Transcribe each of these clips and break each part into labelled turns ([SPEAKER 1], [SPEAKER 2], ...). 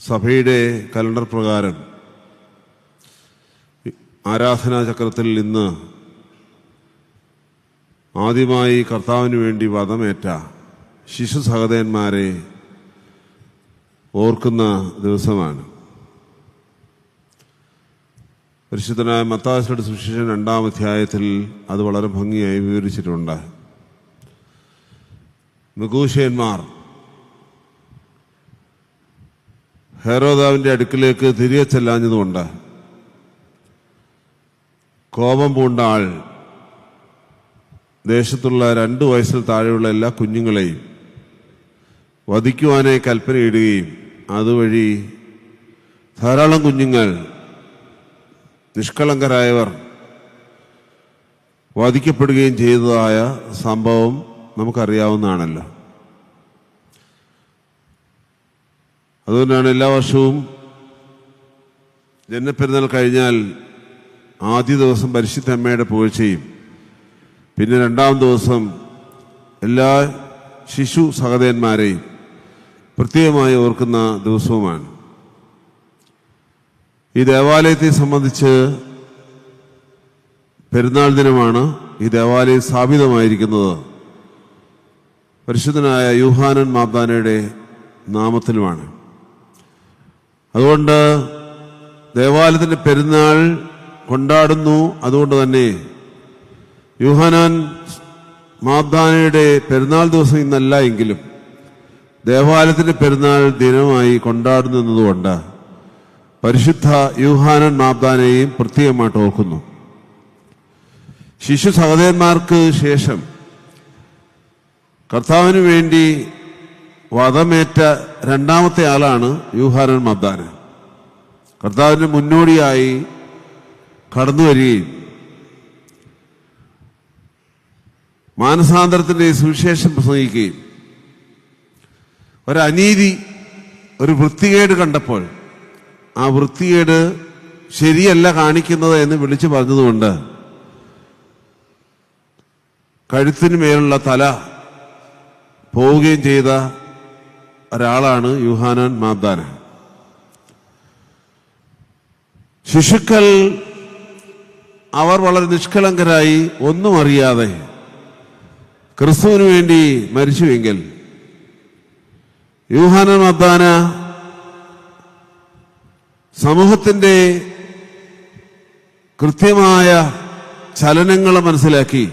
[SPEAKER 1] സഭയുടെ കലണ്ടർ പ്രകാരം ആരാധനാ ചക്രത്തിൽ ഇന്ന് ആദ്യമായി കർത്താവിന് വേണ്ടി വധമേറ്റ ശിശു സഹോദരന്മാരെ ഓർക്കുന്ന ദിവസമാണ്. പരിശുദ്ധനായ മത്താസിയുടെ സുവിശേഷം രണ്ടാം അധ്യായത്തിൽ അത് വളരെ ഭംഗിയായി വിവരിച്ചിട്ടുണ്ട്. മികൂഷയന്മാർ ഹേരോദാവിന്റെ അടുക്കിലേക്ക് തിരികെ ചെല്ലാഞ്ഞതുകൊണ്ട് കോപം പൂണ്ട ആൾ ദേശത്തുള്ള രണ്ട് വയസ്സിൽ താഴെയുള്ള എല്ലാ കുഞ്ഞുങ്ങളെയും വധിക്കുവാനായി കൽപ്പനയിടുകയും അതുവഴി ധാരാളം കുഞ്ഞുങ്ങൾ നിഷ്കളങ്കരായവർ വധിക്കപ്പെടുകയും ചെയ്തതായ സംഭവം നമുക്കറിയാവുന്നതാണല്ലോ. അതുകൊണ്ടാണ് എല്ലാ വർഷവും ജന്മപ്പെരുന്നാൾ കഴിഞ്ഞാൽ ആദ്യ ദിവസം പരിശുദ്ധ അമ്മയുടെ പുകഴ്ചയും പിന്നെ രണ്ടാം ദിവസം എല്ലാ ശിശു സഹദേന്മാരെയും പ്രത്യേകമായി ഓർക്കുന്ന ദിവസവുമാണ്. ഈ ദേവാലയത്തെ സംബന്ധിച്ച് പെരുന്നാൾ ദിനമാണ് ഈ ദേവാലയം സ്ഥാപിതമായിരിക്കുന്നത്. പരിശുദ്ധനായ യൂഹാനൻ മാബ്ദാനയുടെ നാമത്തിലുമാണ്. അതുകൊണ്ട് ദേവാലയത്തിന്റെ പെരുന്നാൾ കൊണ്ടാടുന്നു അതുകൊണ്ട് തന്നെ യുഹനാൻ മാബ്ദാനയുടെ പെരുന്നാൾ ദിവസം ഇന്നല്ല എങ്കിലും ദേവാലയത്തിന്റെ പെരുന്നാൾ ദിനമായി കൊണ്ടാടുന്നതുകൊണ്ട് പരിശുദ്ധ യുഹാനൻ മാബ്ദാനെയും പ്രത്യേകമായിട്ട് ഓർക്കുന്നു. ശിശു സഹോദരന്മാർക്ക് ശേഷം കർത്താവിന് വേണ്ടി വധമേറ്റ രണ്ടാമത്തെ ആളാണ് യൂഹാനൻ മദ്ദാനൻ കർത്താവിന് മുന്നോടിയായി കടന്നു വരികയും മാനസാന്തരത്തിന്റെ സുവിശേഷം പ്രസംഗിക്കുകയും ഒരനീതി ഒരു വൃത്തികേട് കണ്ടപ്പോൾ ആ വൃത്തികേട് ശരിയല്ല കാണിക്കുന്നത് എന്ന് വിളിച്ചു പറഞ്ഞതുകൊണ്ട് കഴുത്തിന് മേലുള്ള തല പോവുകയും ചെയ്ത ഒരാളാണ് യുഹാനാൻ മാബ്ദാന ശിശുക്കൾ അവർ വളരെ നിഷ്കളങ്കരായി ഒന്നും അറിയാതെ ക്രിസ്തുവിന് വേണ്ടി മരിച്ചുവെങ്കിൽ യൂഹാന മദ്ദാന സമൂഹത്തിന്റെ കൃത്യമായ ചലനങ്ങൾ മനസ്സിലാക്കി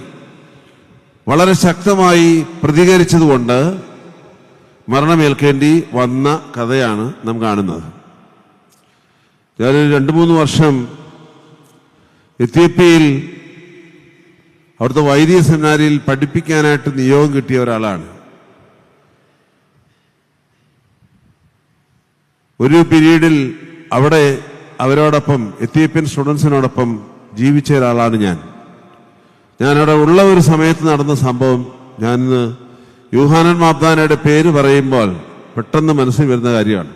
[SPEAKER 1] വളരെ ശക്തമായി പ്രതികരിച്ചതുകൊണ്ട് മരണമേൽക്കേണ്ടി വന്ന കഥയാണ് നാം കാണുന്നത്. ഞാൻ രണ്ട് മൂന്ന് വർഷം എത്യോപ്യയിൽ അവിടുത്തെ വൈദിക സെമിനാരിയിൽ പഠിപ്പിക്കാനായിട്ട് നിയോഗം കിട്ടിയ ഒരാളാണ്. ഒരു പീരീഡിൽ അവിടെ അവരോടൊപ്പം എത്യോപ്യൻ സ്റ്റുഡൻസിനോടൊപ്പം ജീവിച്ച ഒരാളാണ് ഞാൻ. ഞാൻ അവിടെ ഉള്ള ഒരു സമയത്ത് നടന്ന സംഭവം ഞാൻ യൂഹാനൻ മാപ്താനയുടെ പേര് പറയുമ്പോൾ പെട്ടെന്ന് മനസ്സിൽ വരുന്ന കാര്യമാണ്.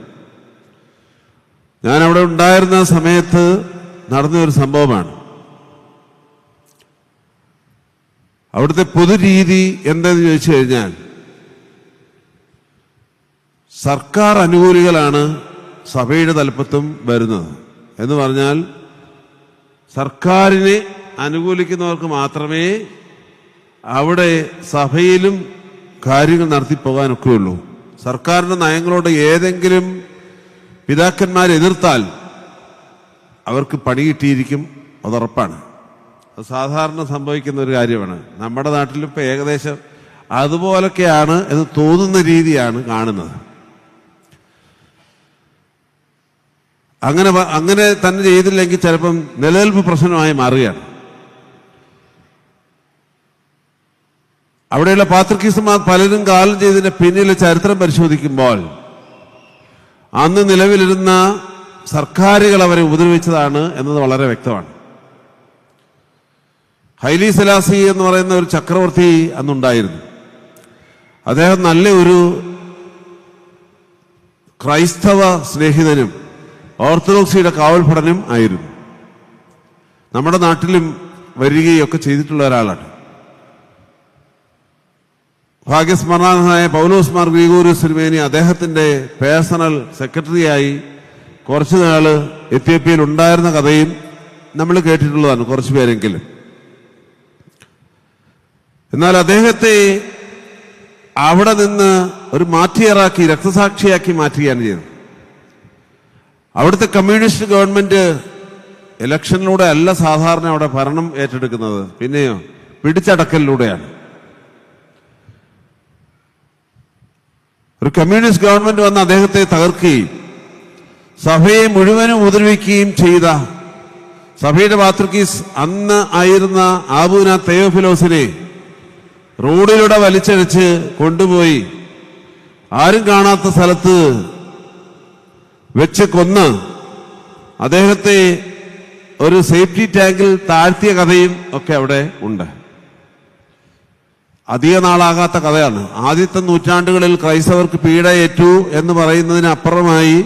[SPEAKER 1] ഞാൻ അവിടെ ഉണ്ടായിരുന്ന സമയത്ത് നടന്നൊരു സംഭവമാണ്. അവിടുത്തെ പൊതുരീതി എന്തെന്ന് ചോദിച്ചു കഴിഞ്ഞാൽ സർക്കാർ അനുകൂലികളാണ് സഭയുടെ തലപ്പത്തും വരുന്നത്. എന്ന് പറഞ്ഞാൽ സർക്കാരിനെ അനുകൂലിക്കുന്നവർക്ക് മാത്രമേ അവിടെ സഭയിലും കാര്യങ്ങൾ നടത്തിപ്പോകാനൊക്കെ ഉള്ളൂ. സർക്കാരിന്റെ നയങ്ങളോട് ഏതെങ്കിലും പിതാക്കന്മാരെ എതിർത്താൽ അവർക്ക് പണി കിട്ടിയിരിക്കും അതുറപ്പാണ്. അത് സാധാരണ സംഭവിക്കുന്ന ഒരു കാര്യമാണ്. നമ്മുടെ നാട്ടിലും ഇപ്പോൾ ഏകദേശം അതുപോലൊക്കെയാണ് എന്ന് തോന്നുന്ന രീതിയാണ് കാണുന്നത്. അങ്ങനെ അങ്ങനെ തന്നെ ചെയ്തില്ലെങ്കിൽ ചിലപ്പം നിലനിൽപ്പ് പ്രശ്നമായി മാറുകയാണ്. അവിടെയുള്ള പാത്രക്കീസുമാർ പലരും കാലം ചെയ്തതിന്റെ പിന്നിലെ ചരിത്രം പരിശോധിക്കുമ്പോൾ അന്ന് നിലവിലിരുന്ന സർക്കാരുകൾ അവരെ ഉപദ്രവിച്ചതാണ് എന്നത് വളരെ വ്യക്തമാണ്. ഹൈലി സലാസി എന്ന് പറയുന്ന ഒരു ചക്രവർത്തി അന്നുണ്ടായിരുന്നു. അദ്ദേഹം നല്ല ഒരു ക്രൈസ്തവ സ്നേഹിതനും ഓർത്തഡോക്സിയുടെ കാവൽഭടനും ആയിരുന്നു. നമ്മുടെ നാട്ടിലും വരികയൊക്കെ ചെയ്തിട്ടുള്ള ഒരാളാണ്. ഭാഗ്യസ്മരണാനായ പൗലോസ് മാർ ഗ്രിഗോറിയസ് തിരുമേനി അദ്ദേഹത്തിന്റെ പേഴ്സണൽ സെക്രട്ടറിയായി കുറച്ചു നാൾ എത്യോപ്യയിൽ ഉണ്ടായിരുന്ന കഥയും നമ്മൾ കേട്ടിട്ടുള്ളതാണ് കുറച്ചു പേരെങ്കിലും. എന്നാൽ അദ്ദേഹത്തെ അവിടെ നിന്ന് ഒരു മാറ്റിയറാക്കി രക്തസാക്ഷിയാക്കി മാറ്റുകയാണ് ചെയ്തത്. അവിടുത്തെ കമ്മ്യൂണിസ്റ്റ് ഗവൺമെന്റ് ഇലക്ഷനിലൂടെ അല്ല സാധാരണ അവിടെ ഭരണം ഏറ്റെടുക്കുന്നത് പിന്നെയോ പിടിച്ചടക്കലിലൂടെയാണ്. ഒരു കമ്മ്യൂണിസ്റ്റ് ഗവൺമെന്റ് വന്ന് അദ്ദേഹത്തെ തകർക്കുകയും സഭയെ മുഴുവനും ഉപദ്രവിക്കുകയും ചെയ്ത സഭയുടെ പാത്രിക്കീസ് അന്ന് ആയിരുന്ന ആബൂന തേയോഫിലോസിനെ റോഡിലൂടെ വലിച്ചടിച്ച് കൊണ്ടുപോയി. ആരും കാണാത്ത സ്ഥലത്ത് വെച്ച് കൊന്ന് അദ്ദേഹത്തെ ഒരു സേഫ്റ്റി ടാങ്കിൽ താഴ്ത്തിയ കഥയും ഒക്കെ അവിടെ ഉണ്ട്. അധിക നാളാകാത്ത കഥയാണ്. ആദ്യത്തെ നൂറ്റാണ്ടുകളിൽ ക്രൈസ്തവർക്ക് പീഡയേറ്റു എന്ന് പറയുന്നതിനപ്പുറമായി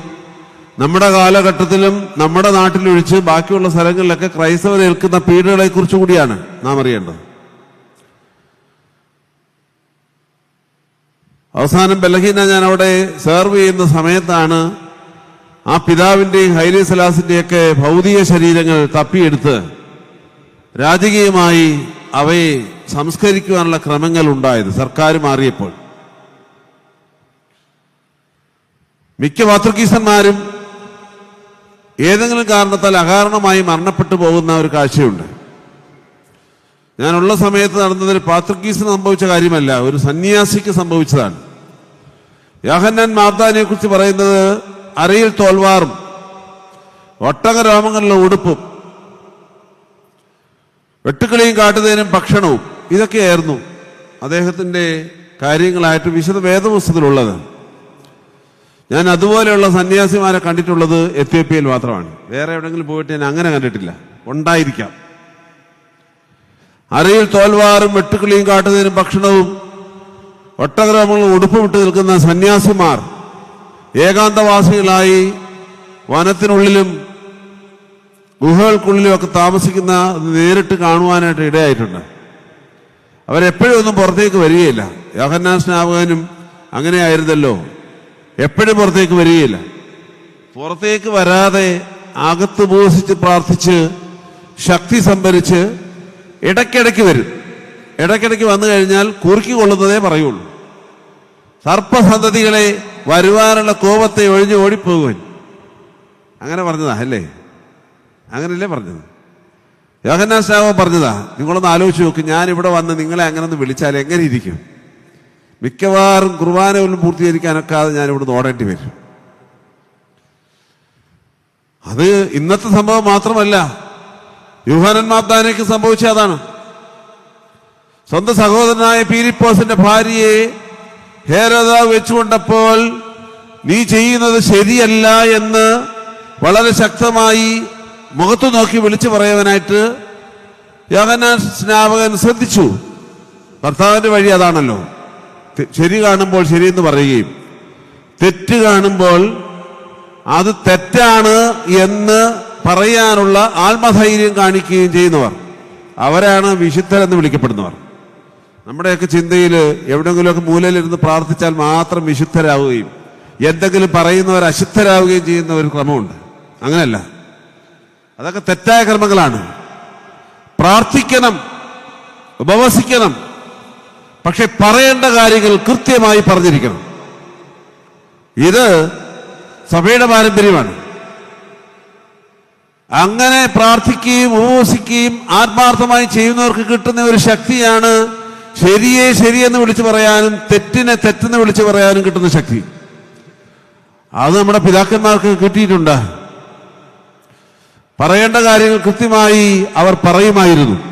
[SPEAKER 1] നമ്മുടെ കാലഘട്ടത്തിലും നമ്മുടെ നാട്ടിലൊഴിച്ച് ബാക്കിയുള്ള സ്ഥലങ്ങളിലൊക്കെ ക്രൈസ്തവർ ഏൽക്കുന്ന പീഡകളെ കുറിച്ച് കൂടിയാണ് നാം അറിയേണ്ടത്. അവസാനം ബലഹീന ഞാൻ അവിടെ സെർവ് ചെയ്യുന്ന സമയത്താണ് ആ പിതാവിന്റെയും ഹൈലി സലാസിന്റെയൊക്കെ ഭൗതിക ശരീരങ്ങൾ തപ്പിയെടുത്ത് രാജകീയമായി അവയെ സംസ്കരിക്കുവാനുള്ള ക്രമങ്ങൾ ഉണ്ടായത് സർക്കാർ മാറിയപ്പോൾ. മിക്ക മാതൃകീസന്മാരും ഏതെങ്കിലും കാരണത്താൽ അകാരണമായി മരണപ്പെട്ടു പോകുന്ന ഒരു കാഴ്ചയുണ്ട്. ഞാനുള്ള സമയത്ത് നടന്നതിൽ പാത്രിക്കീസിന് സംഭവിച്ച കാര്യമല്ല ഒരു സന്യാസിക്ക് സംഭവിച്ചതാണ്. യാഹന്നാൻ മാർദാനെ കുറിച്ച് പറയുന്നത് അരയിൽ തോൽവാറും ഒട്ടകരോമങ്ങളിലെ ഉടുപ്പും വെട്ടുക്കിളിയും കാട്ടുതേനും ഭക്ഷണവും ഇതൊക്കെയായിരുന്നു അദ്ദേഹത്തിന്റെ കാര്യങ്ങളായിട്ട് വിശദ വേദപുസ്തകത്തിലുള്ളത്. ഞാൻ അതുപോലെയുള്ള സന്യാസിമാരെ കണ്ടിട്ടുള്ളത് എത്യോപ്യയിൽ മാത്രമാണ്. വേറെ എവിടെങ്കിലും പോയിട്ട് ഞാൻ അങ്ങനെ കണ്ടിട്ടില്ല. ഉണ്ടായിരിക്കാം. അരയിൽ തോൽവാറും വെട്ടുക്കിളിയും കാട്ടുന്നതിനും ഭക്ഷണവും ഒട്ടകരോമങ്ങളും ഉടുപ്പുമിട്ട് നിൽക്കുന്ന സന്യാസിമാർ ഏകാന്തവാസികളായി വനത്തിനുള്ളിലും ഗുഹകൾക്കുള്ളിലും ഒക്കെ താമസിക്കുന്ന നേരിട്ട് കാണുവാനായിട്ട് ഇടയായിട്ടുണ്ട്. അവരെപ്പോഴും ഒന്നും പുറത്തേക്ക് വരികയില്ല. യോഹന്നാൻ സ്നാപകനും അങ്ങനെ ആയിരുന്നല്ലോ എപ്പോഴും പുറത്തേക്ക് വരികയില്ല. പുറത്തേക്ക് വരാതെ അകത്ത് ഉപസിച്ച് പ്രാർത്ഥിച്ച് ശക്തി സംഭരിച്ച് ഇടയ്ക്കിടയ്ക്ക് വരും. ഇടയ്ക്കിടയ്ക്ക് വന്നു കഴിഞ്ഞാൽ കുറുക്കി കൊള്ളുന്നതേ പറയുള്ളൂ. സർപ്പസന്തതികളെ വരുവാനുള്ള കോപത്തെ ഒഴിഞ്ഞ് ഓടിപ്പോകുവാൻ. അങ്ങനെ പറഞ്ഞതാ അല്ലേ? അങ്ങനല്ലേ പറഞ്ഞത്? യോഹന്നാൻ സ്നാപകൻ പറഞ്ഞതാ നിങ്ങളൊന്ന് ആലോചിച്ച് നോക്ക് ഞാൻ ഇവിടെ വന്ന് നിങ്ങളെ അങ്ങനെ ഒന്ന് വിളിച്ചാൽ എങ്ങനെ ഇരിക്കും? മിക്കവാറും കുർബാന പോലും പൂർത്തീകരിക്കാനൊക്കാതെ ഇവിടെ ഓടേണ്ടി വരും. അത് ഇന്നത്തെ സംഭവം മാത്രമല്ല യുഹാനൻ സംഭവിച്ച അതാണ്. സ്വന്തം സഹോദരനായ പീരിപ്പോസിന്റെ ഭാര്യയെ ഹേരതാവ് വെച്ചുകൊണ്ടപ്പോൾ നീ ചെയ്യുന്നത് ശരിയല്ല എന്ന് വളരെ ശക്തമായി മുഖത്തു നോക്കി വിളിച്ചു പറയുവാനായിട്ട് യോഹന്നാൻ സ്നാപകൻ ശ്രദ്ധിച്ചു. ഭർത്താവിന്റെ വഴി അതാണല്ലോ. ശരി കാണുമ്പോൾ ശരിയെന്ന് പറയുകയും. തെറ്റ് കാണുമ്പോൾ അത് തെറ്റാണ് എന്ന് പറയാനുള്ള ആത്മധൈര്യം കാണിക്കുകയും ചെയ്യുന്നവർ. അവരാണ് വിശുദ്ധരെന്ന് വിളിക്കപ്പെടുന്നവർ. നമ്മുടെയൊക്കെ ചിന്തയിൽ എവിടെയെങ്കിലുമൊക്കെ മൂലയിലിരുന്ന് പ്രാർത്ഥിച്ചാൽ മാത്രം വിശുദ്ധരാവുകയും എന്തെങ്കിലും പറയുന്നവർ അശുദ്ധരാവുകയും ചെയ്യുന്ന ഒരു ക്രമമുണ്ട്. അങ്ങനെയല്ല. അതൊക്കെ തെറ്റായ കർമ്മങ്ങളാണ്. പ്രാർത്ഥിക്കണം ഉപവസിക്കണം പക്ഷെ പറയേണ്ട കാര്യങ്ങൾ കൃത്യമായി പറഞ്ഞിരിക്കണം. ഇത് സഭയുടെ പാരമ്പര്യമാണ്. അങ്ങനെ പ്രാർത്ഥിക്കുകയും ഉപവസിക്കുകയും ആത്മാർത്ഥമായി ചെയ്യുന്നവർക്ക് കിട്ടുന്ന ഒരു ശക്തിയാണ് ശരിയെ ശരിയെന്ന് വിളിച്ചു പറയാനും തെറ്റിനെ തെറ്റെന്ന് വിളിച്ചു പറയാനും കിട്ടുന്ന ശക്തി. അത് നമ്മുടെ പിതാക്കന്മാർക്ക് കിട്ടിയിട്ടുണ്ട്? പറയേണ്ട കാര്യങ്ങൾ കൃത്യമായി അവർ പറയുമായിരുന്നു.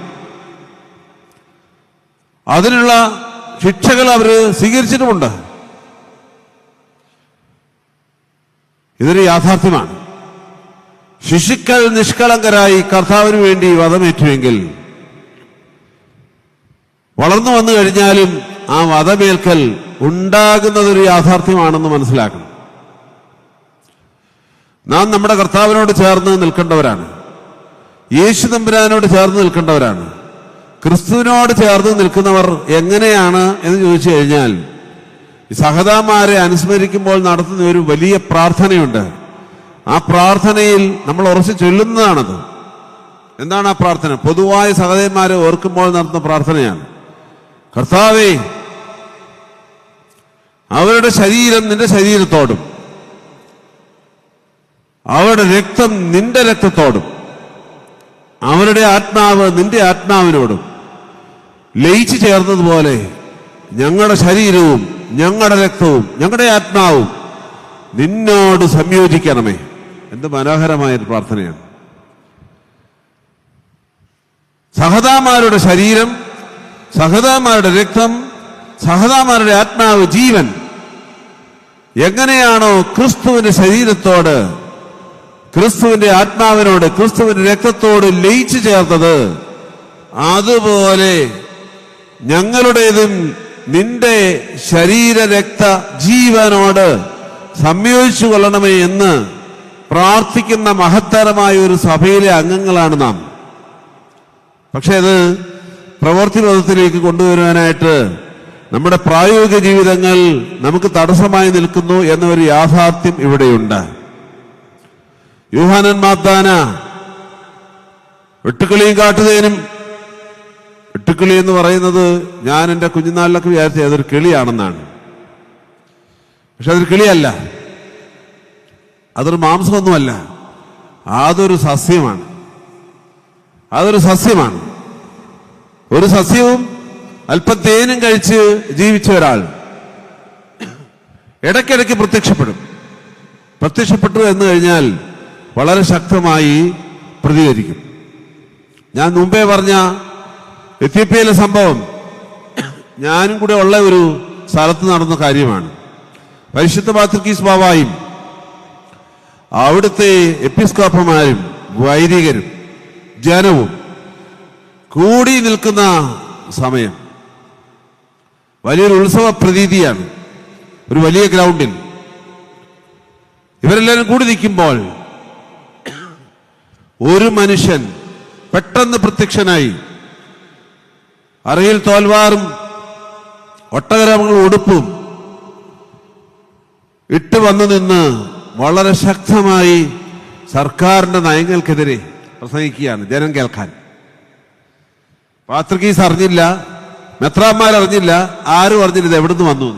[SPEAKER 1] അതിനുള്ള ശിക്ഷകൾ അവർ സ്വീകരിച്ചിട്ടുമുണ്ട്. ഇതൊരു യാഥാർത്ഥ്യമാണ്. ശിശുക്കൾ നിഷ്കളങ്കരായി കർത്താവിന് വേണ്ടി വധമേറ്റുവെങ്കിൽ വളർന്നു വന്നു കഴിഞ്ഞാലും ആ വധമേൽക്കൽ ഉണ്ടാകുന്നതൊരു യാഥാർത്ഥ്യമാണെന്ന് മനസ്സിലാക്കണം. നാം നമ്മുടെ കർത്താവിനോട് ചേർന്ന് നിൽക്കേണ്ടവരാണ്. യേശു തമ്പുരാനോട് ചേർന്ന് നിൽക്കേണ്ടവരാണ്. ക്രിസ്തുവിനോട് ചേർന്ന് നിൽക്കുന്നവർ എങ്ങനെയാണ് എന്ന് ചോദിച്ചു കഴിഞ്ഞാൽ സഹതാമാരെ അനുസ്മരിക്കുമ്പോൾ നടത്തുന്ന ഒരു വലിയ പ്രാർത്ഥനയുണ്ട്. ആ പ്രാർത്ഥനയിൽ നമ്മൾ ഉറച്ചു ചൊല്ലുന്നതാണത്. എന്താണ് ആ പ്രാർത്ഥന? പൊതുവായ സഹതന്മാരെ ഓർക്കുമ്പോൾ നടത്തുന്ന പ്രാർത്ഥനയാണ്. കർത്താവേ അവരുടെ ശരീരം നിന്റെ ശരീരത്തോടും അവരുടെ രക്തം നിന്റെ രക്തത്തോടും. അവരുടെ ആത്മാവ് നിന്റെ ആത്മാവിനോടും. ലയിച്ചു ചേർന്നതുപോലെ ഞങ്ങളുടെ ശരീരവും ഞങ്ങളുടെ രക്തവും ഞങ്ങളുടെ ആത്മാവും നിന്നോട് സംയോജിക്കണമേ. എന്ത് മനോഹരമായ ഒരു പ്രാർത്ഥനയാണ്. സഹതാമാരുടെ ശരീരം സഹതാമാരുടെ രക്തം സഹതാമാരുടെ ആത്മാവ് ജീവൻ. എങ്ങനെയാണോ ക്രിസ്തുവിന്റെ ശരീരത്തോട് ക്രിസ്തുവിന്റെ ആത്മാവിനോട് ക്രിസ്തുവിന്റെ രക്തത്തോട് ലയിച്ചു ചേർത്തത്. അതുപോലെ ഞങ്ങളുടേതും നിന്റെ ശരീരരക്ത ജീവനോട് സംയോജിച്ചു കൊള്ളണമേ എന്ന് പ്രാർത്ഥിക്കുന്ന മഹത്തരമായ ഒരു സഭയിലെ അംഗങ്ങളാണ് നാം. പക്ഷേ അത് പ്രവർത്തി പദത്തിലേക്ക് കൊണ്ടുവരുവാനായിട്ട് നമ്മുടെ പ്രായോഗിക ജീവിതങ്ങൾ നമുക്ക് തടസ്സമായി നിൽക്കുന്നു എന്നൊരു യാഥാർത്ഥ്യം ഇവിടെയുണ്ട്. യൂഹാനൻ മാത്താന വെട്ടുക്കിളിയും കാട്ടുതേനും. വെട്ടുക്കിളി എന്ന് പറയുന്നത് ഞാൻ എന്റെ കുഞ്ഞുനാളിലൊക്കെ വിചാരിച്ചത് അതൊരു കിളിയാണെന്നാണ്. പക്ഷെ അതൊരു കിളിയല്ല. അതൊരു മാംസമൊന്നുമല്ല. അതൊരു സസ്യമാണ്. അതൊരു സസ്യമാണ്. ഒരു സസ്യവും അല്പത്തേനും കഴിച്ച് ജീവിച്ച ഒരാൾ ഇടയ്ക്കിടയ്ക്ക് പ്രത്യക്ഷപ്പെടും. പ്രത്യക്ഷപ്പെട്ടു എന്ന് കഴിഞ്ഞാൽ വളരെ ശക്തമായി പ്രതികരിക്കും. ഞാൻ മുമ്പേ പറഞ്ഞ എത്യോപ്യയിലെ സംഭവം ഞാനും കൂടെ ഉള്ള ഒരു സ്ഥലത്ത് നടന്ന കാര്യമാണ്. പരിശുദ്ധ പാത്രിക്കീസ് ബാബായും അവിടുത്തെ എപ്പിസ്കോപ്പമാരും വൈദികരും ജനവും കൂടി നിൽക്കുന്ന സമയം. വലിയൊരു ഉത്സവ പ്രതീതിയാണ്. ഒരു വലിയ ഗ്രൗണ്ടിൽ ഇവരെല്ലാവരും കൂടി നിൽക്കുമ്പോൾ ഒരു മനുഷ്യൻ പെട്ടെന്ന് പ്രത്യക്ഷനായി. അറയിൽ തോൽവാറും ഒട്ടകരമങ്ങൾ ഉടുപ്പും ഇട്ട് വന്നു നിന്ന് വളരെ ശക്തമായി സർക്കാരിന്റെ നയങ്ങൾക്കെതിരെ പ്രസംഗിക്കുകയാണ്. ജനം കേൾക്കാൻ. പാത്രികീസ് അറിഞ്ഞില്ല മെത്രാന്മാർ അറിഞ്ഞില്ല ആരും അറിഞ്ഞില്ല ഇത് എവിടുന്ന് വന്നു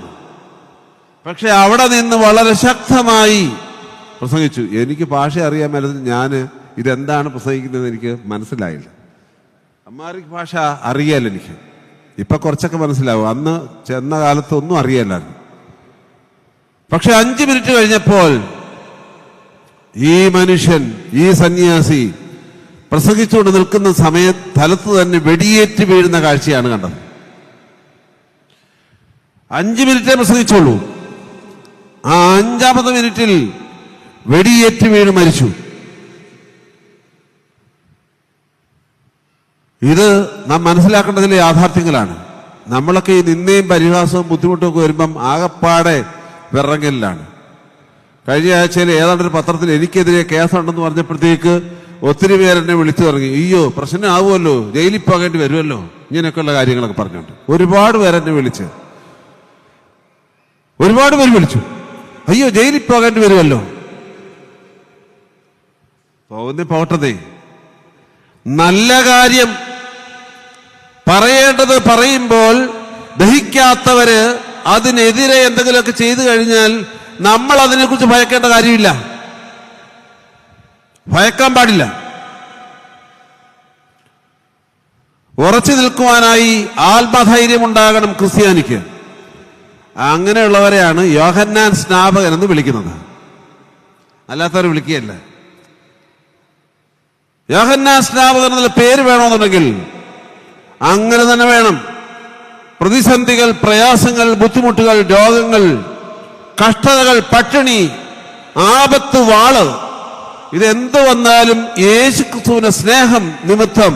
[SPEAKER 1] പക്ഷെ അവിടെ നിന്ന് വളരെ ശക്തമായി പ്രസംഗിച്ചു. എനിക്ക് ഭാഷ അറിയാൻ മേലത് ഞാൻ ഇതെന്താണ് പ്രസംഗിക്കുന്നത് എനിക്ക് മനസ്സിലായില്ല. അമ്മാരിക് ഭാഷ അറിയാലോ എനിക്ക്. ഇപ്പൊ കുറച്ചൊക്കെ മനസ്സിലാവും. അന്ന് ചെന്ന കാലത്ത് ഒന്നും അറിയാലായിരുന്നു പക്ഷെ അഞ്ച് മിനിറ്റ് കഴിഞ്ഞപ്പോൾ ഈ മനുഷ്യൻ ഈ സന്യാസി പ്രസംഗിച്ചുകൊണ്ട് നിൽക്കുന്ന സമയ സ്ഥലത്ത് തന്നെ വെടിയേറ്റ് വീഴുന്ന കാഴ്ചയാണ് കണ്ടത്. അഞ്ച് മിനിറ്റേ പ്രസംഗിച്ചുള്ളൂ. ആ അഞ്ചാമത്തെ മിനിറ്റിൽ വെടിയേറ്റ് വീണ് മരിച്ചു. ഇത് നാം മനസ്സിലാക്കേണ്ടതിലെ യാഥാർത്ഥ്യങ്ങളാണ്. നമ്മളൊക്കെ ഈ നിന്നയും പരിഹാസവും ബുദ്ധിമുട്ടും ഒക്കെ വരുമ്പം ആകപ്പാടെ വിറങ്ങലിലാണ്. കഴിഞ്ഞ ആഴ്ചയിൽ ഏതാണ്ട് ഒരു പത്രത്തിൽ എനിക്കെതിരെ കേസുണ്ടെന്ന് പറഞ്ഞപ്പോഴത്തേക്ക് ഒത്തിരി പേരെന്നെ വിളിച്ചു തുടങ്ങി. അയ്യോ പ്രശ്നം പ്രശ്നമാവുമല്ലോ. ജയിലിൽ പോകേണ്ടി വരുമല്ലോ. ഇങ്ങനെയൊക്കെയുള്ള കാര്യങ്ങളൊക്കെ പറഞ്ഞുകൊണ്ട്. ഒരുപാട് പേരെന്നെ വിളിച്ച്. ഒരുപാട് പേര് വിളിച്ചു. അയ്യോ ജയിലിൽ പോകേണ്ടി വരുമല്ലോ. പോകുന്നേ പോകട്ടതേ നല്ല കാര്യം പറയേണ്ടത് പറയുമ്പോൾ ദഹിക്കാത്തവര് അതിനെതിരെ എന്തെങ്കിലുമൊക്കെ ചെയ്തു കഴിഞ്ഞാൽ നമ്മൾ അതിനെക്കുറിച്ച് ഭയക്കേണ്ട കാര്യമില്ല. ഭയക്കാൻ പാടില്ല. ഉറച്ചു നിൽക്കുവാനായി ആത്മധൈര്യം ഉണ്ടാകണം ക്രിസ്ത്യാനിക്ക്. അങ്ങനെയുള്ളവരെയാണ് യോഹന്നാൻ സ്നാപകൻ എന്ന് വിളിക്കുന്നത്. അല്ലാത്തവർ വിളിക്കുകയല്ല. യോഹന്നാൻ സ്നാപകൻ എന്നുള്ള പേര് വേണമെന്നുണ്ടെങ്കിൽ അങ്ങനെ തന്നെ വേണം. പ്രതിസന്ധികൾ പ്രയാസങ്ങൾ ബുദ്ധിമുട്ടുകൾ രോഗങ്ങൾ കഷ്ടതകൾ പട്ടിണി ആപത്ത് വാൾ. ഇതെന്ത് വന്നാലും യേശു ക്രിസ്തുവിന്റെ സ്നേഹം നിമിത്തം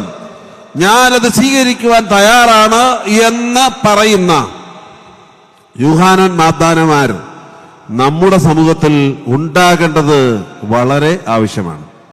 [SPEAKER 1] ഞാനത് സ്വീകരിക്കുവാൻ തയ്യാറാണ് എന്ന് പറയുന്ന യുഹാനൻ മാതാനമാർ നമ്മുടെ സമൂഹത്തിൽ ഉണ്ടാകേണ്ടത് വളരെ ആവശ്യമാണ്.